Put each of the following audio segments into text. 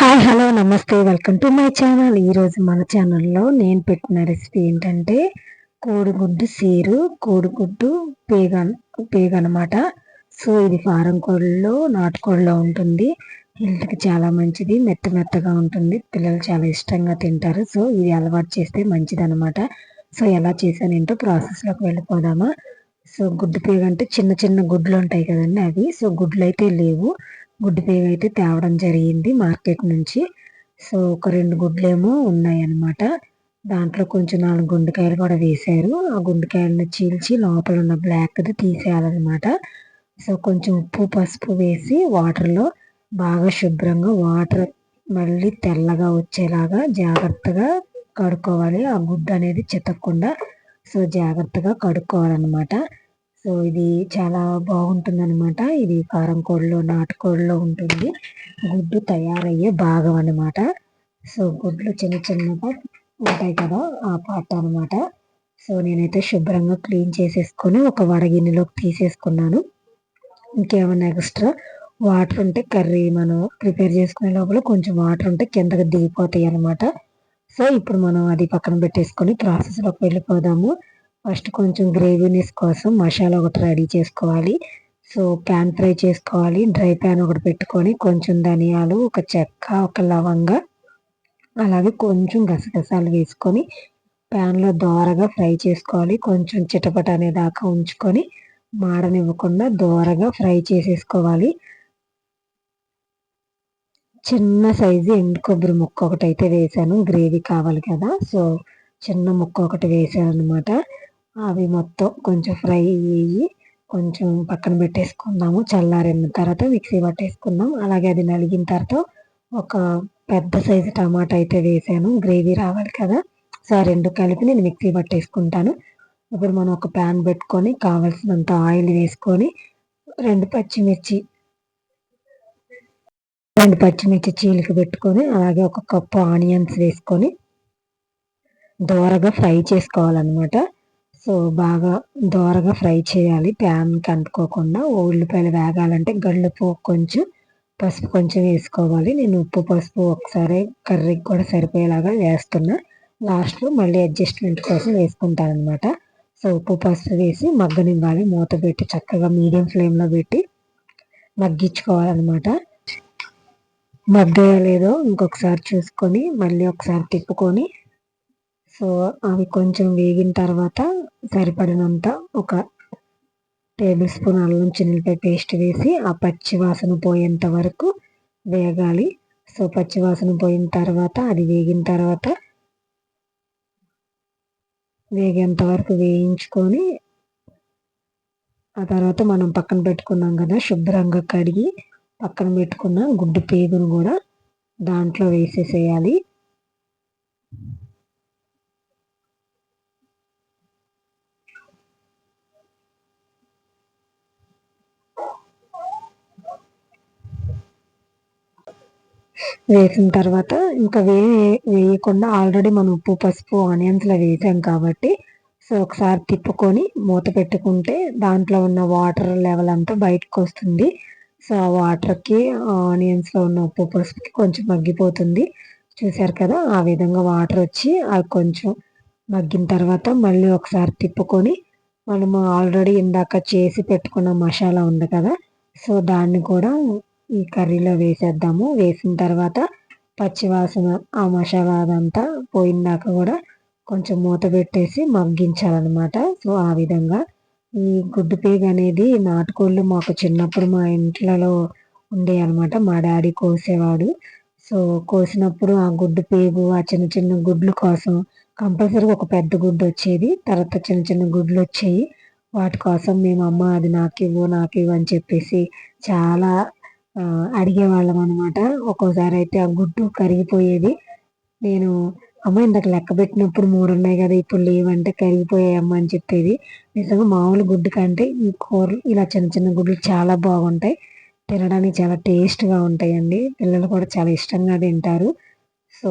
Hi hello నమస్తే. Welcome to my channel ఈరోజు మన ఛానల్లో నేను పెట్టిన రెసిపీ ఏంటంటే కోడిగుడ్డు సీరు కోడిగుడ్డు పేగ పేగ అనమాట సో ఇది ఫారం కోడిలో నాటుకోడిలో ఉంటుంది. హెల్త్కి చాలా మంచిది. మెత్త మెత్తగా ఉంటుంది. పిల్లలు చాలా ఇష్టంగా తింటారు. సో ఇది అలవాటు చేస్తే మంచిది అనమాట సో ఎలా చేశానేంటో ప్రాసెస్లోకి వెళ్ళిపోదామా. సో గుడ్డు పేగ అంటే చిన్న చిన్న గుడ్లు ఉంటాయి కదండి అవి. సో గుడ్లు అయితే లేవు. గుడ్డు పేగ అయితే తేవడం జరిగింది మార్కెట్ నుంచి. సో ఒక రెండు గుడ్లేమో ఉన్నాయన్నమాట. దాంట్లో కొంచెం నాలుగు గుండెకాయలు కూడా వేశారు. ఆ గుండెకాయలను చీల్చి లోపల ఉన్న బ్లాక్ది తీసేయాలన్నమాట. సో కొంచెం ఉప్పు పసుపు వేసి వాటర్లో బాగా శుభ్రంగా వాటర్ మళ్ళీ తెల్లగా వచ్చేలాగా జాగ్రత్తగా కడుక్కోవాలి. ఆ గుడ్డు అనేది చితక్కుండా సో జాగ్రత్తగా కడుక్కోవాలన్నమాట. సో ఇది చాలా బాగుంటుంది అనమాట ఇది కారం కోడిలో నాటుకోడిలో ఉంటుంది. గుడ్డు తయారయ్యే భాగం అనమాట సో గుడ్లు చిన్న చిన్నగా ఉంటాయి కదా ఆ పార్ట్ అనమాట సో నేనైతే శుభ్రంగా క్లీన్ చేసేసుకొని ఒక వడగిన్నెలోకి తీసేసుకున్నాను. ఇంకేమైనా ఎక్స్ట్రా వాటర్ ఉంటే కర్రీ మనం ప్రిపేర్ చేసుకునే లోపల కొంచెం వాటర్ ఉంటే కిందకి దిగిపోతాయి అనమాట సో ఇప్పుడు మనం అది పక్కన పెట్టేసుకొని ప్రాసెస్లోకి వెళ్ళిపోదాము. ఫస్ట్ కొంచెం గ్రేవీనెస్ కోసం మసాలా ఒకటి రెడీ చేసుకోవాలి. సో ప్యాన్ ఫ్రై చేసుకోవాలి. డ్రై ప్యాన్ ఒకటి పెట్టుకొని కొంచెం ధనియాలు ఒక చెక్క ఒక లవంగ అలాగే కొంచెం గసగసాలు వేసుకొని ప్యాన్లో దోరగా ఫ్రై చేసుకోవాలి. కొంచెం చిటపట అనే దాకా ఉంచుకొని మాడనివ్వకుండా దోరగా ఫ్రై చేసేసుకోవాలి. చిన్న సైజు ఎండు కొబ్బరి ముక్క ఒకటి అయితే వేసాను. గ్రేవీ కావాలి కదా. సో చిన్న ముక్క ఒకటి వేసాను అనమాట అవి మొత్తం కొంచెం ఫ్రై అయ్యి కొంచెం పక్కన పెట్టేసుకుందాము. చల్లారిన తర్వాత మిక్సీ పట్టేసుకుందాం. అలాగే అది నలిగిన తర్వాత ఒక పెద్ద సైజు టమాటా అయితే వేసాను. గ్రేవీ రావాలి కదా. సో రెండు కలిపి నేను మిక్సీ పట్టేసుకుంటాను. ఇప్పుడు మనం ఒక ప్యాన్ పెట్టుకొని కావలసినంత ఆయిల్ వేసుకొని రెండు పచ్చిమిర్చి రెండు పచ్చిమిర్చి చీలిక పెట్టుకొని అలాగే ఒక కప్పు ఆనియన్స్ వేసుకొని దోరగా ఫ్రై చేసుకోవాలన్నమాట. సో బాగా దోరగా ఫ్రై చేయాలి. ప్యాన్కి అంటుకోకుండా ఉల్లిపాయలు వేగాలంటే గళ్ళుపు కొంచెం పసుపు కొంచెం వేసుకోవాలి. నేను ఉప్పు పసుపు ఒకసారి కర్రీకి కూడా సరిపోయేలాగా వేస్తున్నా. లాస్ట్లో మళ్ళీ అడ్జస్ట్మెంట్ కోసం వేసుకుంటాను అనమాట సో ఉప్పు పసుపు వేసి మగ్గనివ్వాలి. మూత పెట్టి చక్కగా మీడియం ఫ్లేమ్లో పెట్టి మగ్గించుకోవాలన్నమాట. మగ్గలేదో ఇంకొకసారి చూసుకొని మళ్ళీ ఒకసారి తిప్పుకొని సో అవి కొంచెం వేగిన తర్వాత సరిపడినంత ఒక టేబుల్ స్పూన్ అల్లం చిన్నపై పేస్ట్ వేసి ఆ పచ్చి వాసన పోయేంత వరకు వేగాలి. సో పచ్చి వాసన పోయిన తర్వాత అది వేగిన తర్వాత వేగేంత వరకు వేయించుకొని ఆ తర్వాత మనం పక్కన పెట్టుకున్నాం కదా శుభ్రంగా కడిగి పక్కన పెట్టుకున్న గుడ్డు పేగును కూడా దాంట్లో వేసేసేయాలి. వేసిన తర్వాత ఇంకా వే వేయకుండా ఆల్రెడీ మనం ఉప్పు పసుపు ఆనియన్స్లో వేసాం కాబట్టి సో ఒకసారి తిప్పుకొని మూత పెట్టుకుంటే దాంట్లో ఉన్న వాటర్ లెవెల్ అంతా బయటకు వస్తుంది. సో ఆ వాటర్కి ఆనియన్స్లో ఉన్న ఉప్పు పసుపుకి కొంచెం మగ్గిపోతుంది. చూసారు కదా ఆ విధంగా వాటర్ వచ్చి అది కొంచెం మగ్గిన తర్వాత మళ్ళీ ఒకసారి తిప్పుకొని మనము ఆల్రెడీ ఇందాక చేసి పెట్టుకున్న మసాలా ఉంది కదా సో దాన్ని కూడా ఈ కర్రీలో వేసేద్దాము. వేసిన తర్వాత పచ్చివాసన ఆ మసాలా పోయినాక పోయిందాక కూడా కొంచెం మూత పెట్టేసి మగ్గించాలన్నమాట. సో ఆ విధంగా ఈ గుడ్డు పేగ అనేది నాటుకోళ్ళు మాకు చిన్నప్పుడు మా ఇంట్లలో ఉండే అనమాట మా డాడీ కోసేవాడు. సో కోసినప్పుడు ఆ గుడ్డు పేగు ఆ చిన్న చిన్న గుడ్లు కోసం కంపల్సరీగా ఒక పెద్ద గుడ్డు వచ్చేది. తర్వాత చిన్న చిన్న గుడ్లు వచ్చేవి వాటి కోసం మేము అమ్మ అది నాకు ఇవ్వు నాకు ఇవ్వు అని చెప్పేసి చాలా అడిగేవాళ్ళం అనమాట ఒక్కోసారి అయితే ఆ గుడ్డు కరిగిపోయేది. నేను అమ్మ ఇందాక లెక్క పెట్టినప్పుడు మూడు ఉన్నాయి కదా ఇప్పుడు లేవంటే కరిగిపోయాయమ్మ అని చెప్పేది. నిజంగా మామూలు గుడ్డు కంటే ఈ కూరలు ఇలా చిన్న చిన్న గుడ్లు చాలా బాగుంటాయి. తినడానికి చాలా టేస్ట్గా ఉంటాయండి. పిల్లలు కూడా చాలా ఇష్టంగా తింటారు. సో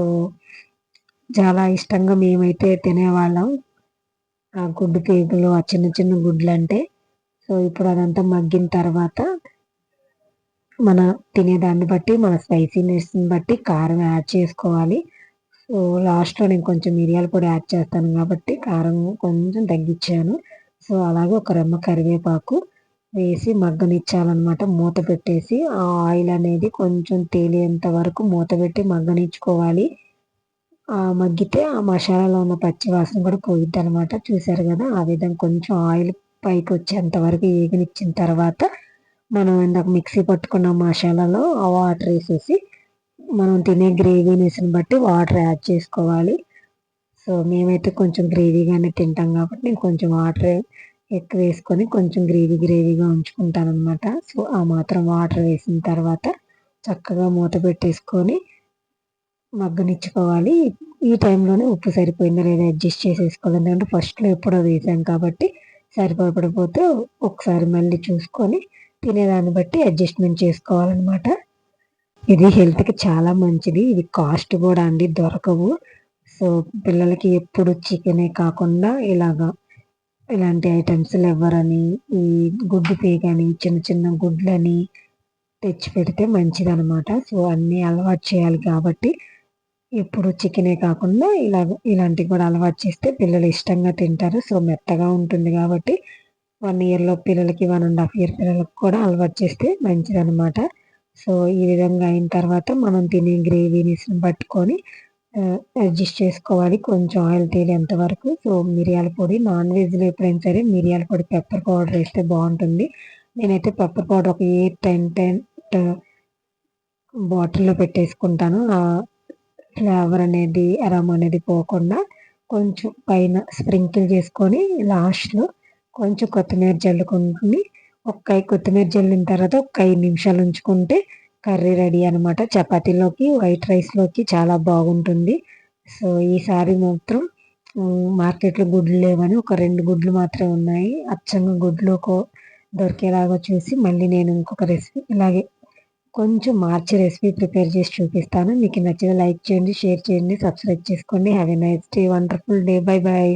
చాలా ఇష్టంగా మేమైతే తినేవాళ్ళం. ఆ గుడ్డు పేగులు ఆ చిన్న చిన్న గుడ్లు అంటే సో ఇప్పుడు అదంతా మగ్గిన తర్వాత మన తినేదాన్ని బట్టి మన స్పైసీనెస్ని బట్టి కారం యాడ్ చేసుకోవాలి. సో లాస్ట్లో నేను కొంచెం మిరియాల పొడి యాడ్ చేస్తాను కాబట్టి కారం కొంచెం తగ్గించాను. సో అలాగే ఒక రెమ్మ కరివేపాకు వేసి మగ్గనిచ్చాలన్నమాట. మూత పెట్టేసి ఆ ఆయిల్ అనేది కొంచెం తేలేంత వరకు మూత పెట్టి మగ్గనిచ్చుకోవాలి. మగ్గితే ఆ మసాలాలో ఉన్న పచ్చి వాసన కూడా పోయిద్ది అనమాట చూసారు కదా ఆ విధంగా కొంచెం ఆయిల్ పైకి వచ్చేంత వరకు ఏగనిచ్చిన తర్వాత మనం ఇందాక మిక్సీ పట్టుకున్న మసాలాలో ఆ వాటర్ వేసేసి మనం తినే గ్రేవీనెస్ని బట్టి వాటర్ యాడ్ చేసుకోవాలి. సో మేమైతే కొంచెం గ్రేవీగానే తింటాం కాబట్టి నేను కొంచెం వాటర్ ఎక్కువ వేసుకొని కొంచెం గ్రేవీ గ్రేవీగా ఉంచుకుంటాను అనమాట సో ఆ మాత్రం వాటర్ వేసిన తర్వాత చక్కగా మూత పెట్టేసుకొని మగ్గనిచ్చుకోవాలి. ఈ టైంలోనే ఉప్పు సరిపోయిందో లేదా అడ్జస్ట్ చేసేసుకోవాలి. ఎందుకంటే ఫస్ట్లో ఎప్పుడో వేసాం కాబట్టి సరిపడకపోతే ఒకసారి మళ్ళీ చూసుకొని తినేదాన్ని బట్టి అడ్జస్ట్మెంట్ చేసుకోవాలన్నమాట. ఇది హెల్త్కి చాలా మంచిది. ఇది కాస్ట్ కూడా అండి దొరకవు. సో పిల్లలకి ఎప్పుడు చికెనే కాకుండా ఇలాగా ఇలాంటి ఐటమ్స్ ఎవ్వరని ఈ గుడ్డు పేగని చిన్న చిన్న గుడ్లని తెచ్చి పెడితే మంచిది అనమాట సో అన్నీ అలవాటు చేయాలి కాబట్టి ఎప్పుడు చికెనే కాకుండా ఇలా ఇలాంటివి కూడా అలవాటు చేస్తే పిల్లలు ఇష్టంగా తింటారు. సో మెత్తగా ఉంటుంది కాబట్టి వన్ ఇయర్లో పిల్లలకి వన్ అండ్ హాఫ్ ఇయర్ పిల్లలకు కూడా అలవాటు చేస్తే మంచిది అనమాట సో ఈ విధంగా అయిన తర్వాత మనం తినే గ్రేవీని పట్టుకొని అడ్జస్ట్ చేసుకోవాలి. కొంచెం ఆయిల్ తేలేంత వరకు. సో మిరియాల పొడి నాన్ వెజ్లో ఎప్పుడైనా సరే మిరియాల పొడి పెప్పర్ పౌడర్ వేస్తే బాగుంటుంది. నేనైతే పెప్పర్ పౌడర్ ఒక ఏ టెన్ టెన్ బాటిల్లో పెట్టేసుకుంటాను. ఫ్లేవర్ అనేది అరమ్ అనేది పోకుండా కొంచెం పైన స్ప్రింకిల్ చేసుకొని లాస్ట్లో కొంచెం కొత్తిమీర జల్లుకొని ఒక్క కొత్తిమీర జల్లిన తర్వాత ఒక ఐదు నిమిషాలు ఉంచుకుంటే కర్రీ రెడీ అనమాట చపాతీలోకి వైట్ రైస్లోకి చాలా బాగుంటుంది. సో ఈసారి మాత్రం మార్కెట్లో గుడ్లు లేవని ఒక రెండు గుడ్లు మాత్రమే ఉన్నాయి. అచ్చంగా గుడ్లు దొరికేలాగా చూసి మళ్ళీ నేను ఇంకొక రెసిపీ ఇలాగే కొంచెం మార్చి రెసిపీ ప్రిపేర్ చేసి చూపిస్తాను. మీకు నచ్చిన లైక్ చేయండి షేర్ చేయండి సబ్స్క్రైబ్ చేసుకోండి. Have a nice day wonderful day. Bye bye